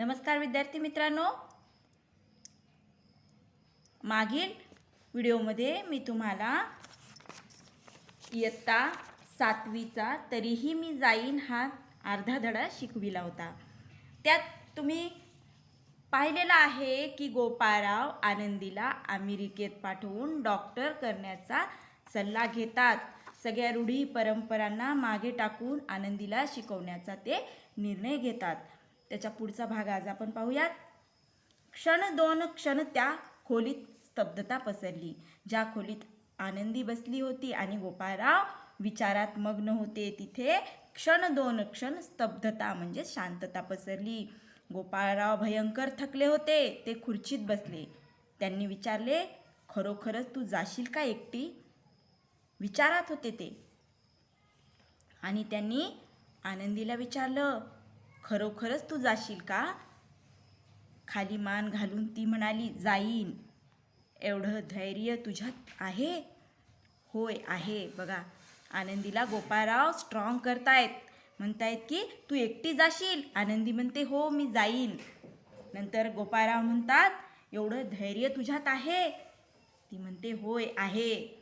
नमस्कार विद्यार्थी मित्रांनो. मागील व्हिडिओमध्ये मी तुम्हाला इयत्ता सातवीचा तरीही मी जाईन हा अर्धा धडा शिकविला होता. त्यात तुम्ही पाहिलेलं आहे की गोपाळराव आनंदीला अमेरिकेत पाठवून डॉक्टर करण्याचा सल्ला घेतात. सगळ्या रूढी परंपरांना मागे टाकून आनंदीला शिकवण्याचा ते निर्णय घेतात. त्याच्या पुढचा भाग आज आपण पाहूयात. क्षण दोन क्षण त्या खोलीत स्तब्धता पसरली. ज्या खोलीत आनंदी बसली होती आणि गोपाळराव विचारात मग्न होते तिथे क्षण दोन क्षण स्तब्धता म्हणजे शांतता पसरली. गोपाळराव भयंकर थकले होते ते खुर्चीत बसले. त्यांनी विचारले खरोखरच तू जाशील का एकटी? विचारात होते ते. आणि त्यांनी आनंदीला विचारलं खरोखरच तू जाशील का? खाली मान घालून ती म्हणाली जाईन. एवढं धैर्य तुझ्यात आहे? होय आहे. बघा आनंदीला गोपाळराव स्ट्रॉंग करतायत. म्हणतायत की तू एकटी जाशील. आनंदी म्हणते हो मी जाईन. नंतर गोपाळराव म्हणतात एवढं धैर्य तुझ्यात आहे. ती म्हणते होय आहे.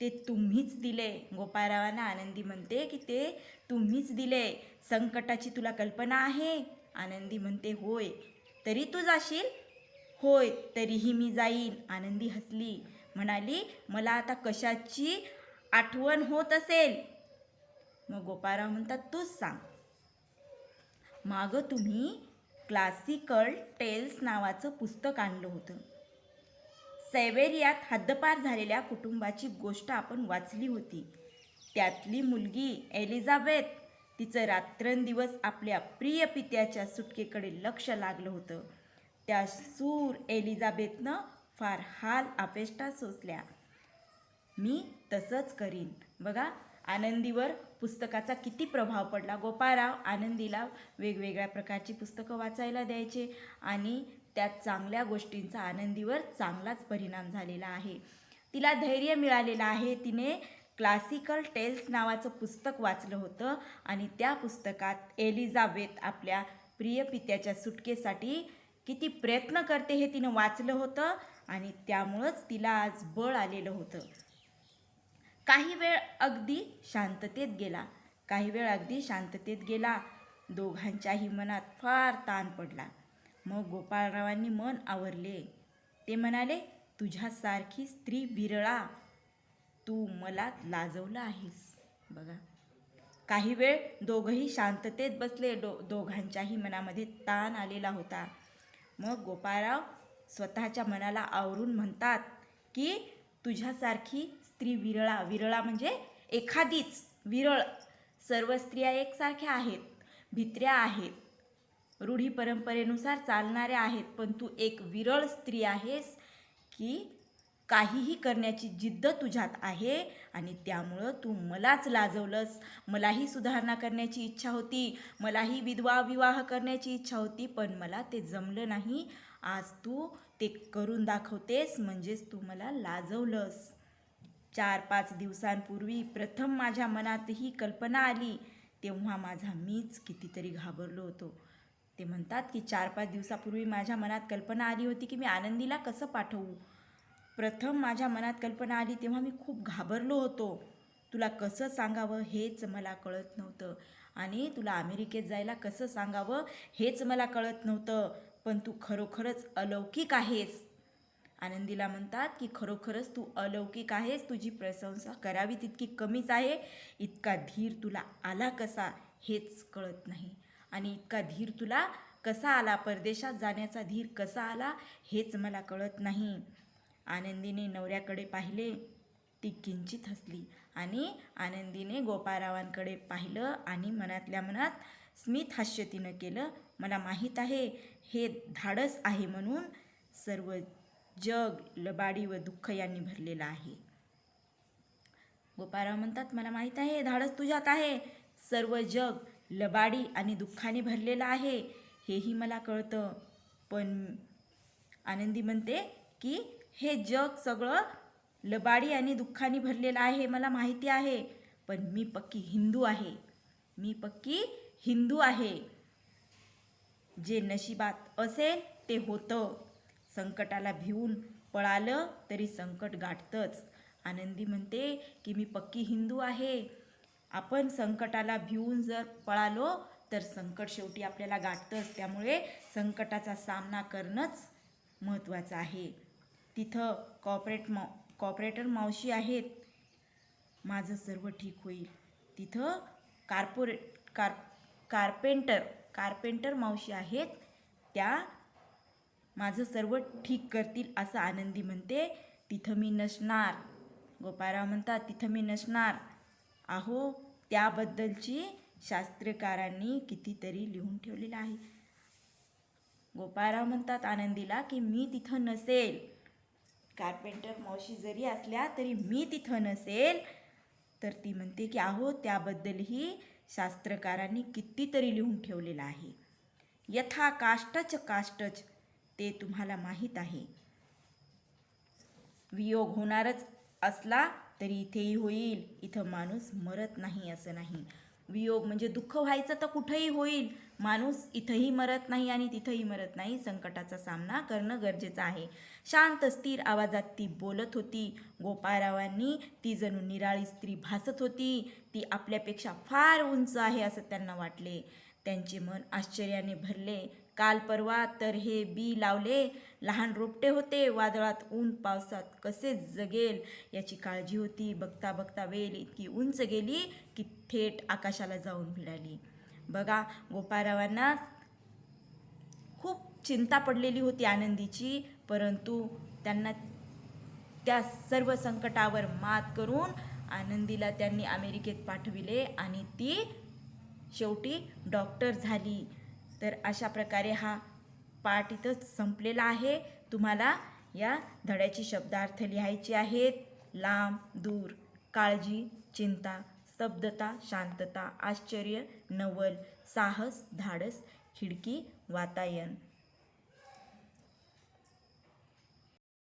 ते तुम्हीच दिले. गोपाळरावांना आनंदी म्हणते की ते तुम्हीच दिले. संकटाची तुला कल्पना आहे? आनंदी म्हणते होय. तरी तू जाशील? होय. तरीही मी जाईन. आनंदी हसली. म्हणाली मला आता कशाची आठवण होत असेल? मग गोपाळराव म्हणतात तूच सांग. मागं तुम्ही क्लासिकल टेल्स नावाचं पुस्तक आणलं होतं. सायबेरियात हद्दपार झालेल्या कुटुंबाची गोष्ट आपण वाचली होती. त्यातली मुलगी एलिझाबेथ तिचं रात्रंदिवस आपल्या प्रिय पित्याच्या सुटकेकडे लक्ष लागलं होतं. त्या सूर एलिझाबेथनं फार हाल अपेष्टा सोसल्या. मी तसंच करीन. बघा आनंदीवर पुस्तकाचा किती प्रभाव पडला. गोपाळराव आनंदीला वेगवेगळ्या प्रकारची पुस्तकं वाचायला द्यायचे आणि त्या चांगल्या गोष्टींचा आनंदीवर चांगलाच परिणाम झालेला आहे. तिला धैर्य मिळालेलं आहे. तिने क्लासिकल टेल्स नावाचं पुस्तक वाचलं होतं आणि त्या पुस्तकात एलिझाबेथ आपल्या प्रिय पित्याच्या सुटकेसाठी किती प्रयत्न करते हे तिनं वाचलं होतं आणि त्यामुळंच तिला आज बळ आलेलं होतं. काही वेळ अगदी शांततेत गेला. काही वेळ अगदी शांततेत गेला. दोघांच्याही मनात फार ताण पडला. मग गोपाळरावांनी मन आवरले. ते म्हणाले तुझ्यासारखी स्त्री विरळा तू मला लाजवलं आहेस. बघा. काही वेळ दोघंही शांततेत बसले. डो दोघांच्याही मनामध्ये ताण आलेला होता. मग गोपाळराव स्वतःच्या मनाला आवरून म्हणतात की तुझ्यासारखी स्त्री विरळा विरळा म्हणजे एखादीच विरळ. सर्व स्त्रिया एकसारख्या आहेत भित्र्या आहेत रूढी परंपरेनुसार चालणाऱ्या आहेत पण तू एक विरळ स्त्री आहेस की काहीही करण्याची जिद्द तुझ्यात आहे आणि त्यामुळं तू मलाच लाजवलंस. मलाही सुधारणा करण्याची इच्छा होती मलाही विधवा विवाह करण्याची इच्छा होती पण मला ते जमलं नाही. आज तू ते करून दाखवतेस म्हणजेच तू मला लाजवलंस. चार पाच दिवसांपूर्वी प्रथम माझ्या मनात ही कल्पना आली तेव्हा माझा मीच कितीतरी घाबरलो होतो. ते म्हणतात की चार पाच दिवसापूर्वी माझ्या मनात कल्पना आली होती की मी आनंदीला कसं पाठवू. प्रथम माझ्या मनात कल्पना आली तेव्हा मी खूप घाबरलो होतो. तुला कसं सांगावं हेच मला कळत नव्हतं. आणि तुला अमेरिकेत जायला कसं सांगावं हेच मला कळत नव्हतं. पण तू खरोखरच अलौकिक आहेस. आनंदीला म्हणतात की खरोखरच तू अलौकिक आहेस. तुझी प्रशंसा करावी तितकी कमीच आहे. इतका धीर तुला आला कसा हेच कळत नाही. आणि इतका धीर तुला कसा आला? परदेशात जाण्याचा धीर कसा आला? हेच मला कळत नाही. आनंदीने नवऱ्याकडे पाहिले ती किंचित हसली आणि आनंदीने गोपाळरावांकडे पाहिलं आणि मनातल्या मनात स्मित हास्य तिनं केलं. मला माहीत आहे हे धाडस आहे म्हणून सर्व जग लबाडी व दुःख यांनी भरलेलं आहे. गोपाळराव म्हणतात मला माहीत आहे हे धाडस तुझ्यात आहे. सर्व जग लबाडी आणि दुःखाने भरलेलं आहे हेही मला कळतं. पण आनंदी म्हणते की हे जग सगळं लबाडी आणि दुःखाने भरलेलं आहे हे मला माहिती आहे. पण मी पक्की हिंदू आहे. मी पक्की हिंदू आहे. जे नशिबात असेल ते होतं. संकटाला भिवून पळालं तरी संकट गाठतंच. आनंदी म्हणते की मी पक्की हिंदू आहे. आपण संकटाला भिवून जर पळालो तर संकट शेवटी आपल्याला गाठतंच. त्यामुळे संकटाचा सामना करणंच महत्त्वाचं आहे. तिथं कॉपरेट माव कॉपरेटर मावशी आहेत. माझं सर्व ठीक होईल. तिथं कार्पोरेट कार कार्पेंटर कार्पेंटर मावशी आहेत. त्या माझं सर्व ठीक करतील असं आनंदी म्हणते. तिथं मी नसणार. गोपाळराव म्हणतात तिथं मी नसणार. अहो त्याबद्दलची शास्त्रकारांनी कितीतरी लिहून ठेवलेलं आहे. गोपाळराव म्हणतात आनंदीला की मी तिथं नसेल. कार्पेंटर मावशी जरी असल्या तरी मी तिथं नसेल. तर ती म्हणते की अहो त्याबद्दलही शास्त्रकारांनी कितीतरी लिहून ठेवलेलं आहे. यथा काष्टच काष्टच ते तुम्हाला माहीत आहे. वियोग होणारच असला तरी इथेही होईल. इथं माणूस मरत नाही असं नाही. वियोग म्हणजे दुःख व्हायचं तर कुठंही होईल. माणूस इथंही मरत नाही आणि तिथंही मरत नाही. संकटाचा सामना करणं गरजेचं आहे. शांत स्थिर आवाजात ती बोलत होती. गोपाळरावांनी ती जणू निराळी स्त्री भासत होती. ती आपल्यापेक्षा फार उंच आहे असं त्यांना वाटले. त्यांचे मन आश्चर्याने भरले. काल परवा तर हे बी लावले. लहान रोपटे होते. वादळात ऊन पावसात कसे जगेल याची काळजी होती. बघता बघता वेल इतकी उंच गेली की थेट आकाशाला जाऊन भिडाली बघा गोपाळरावांना खूप चिंता पडलेली होती आनंदीची परंतु त्यांना त्या सर्व संकटावर मात करून आनंदीला त्यांनी अमेरिकेत पाठविले आणि ती शेवटी डॉक्टर झाली. तर अशा प्रकारे हा पाठ इथं संपलेला आहे. तुम्हाला या धड्याची शब्दार्थ लिहायचे आहेत. लांब दूर काळजी चिंता स्तब्धता शांतता आश्चर्य नवल साहस धाडस खिडकी वातायन.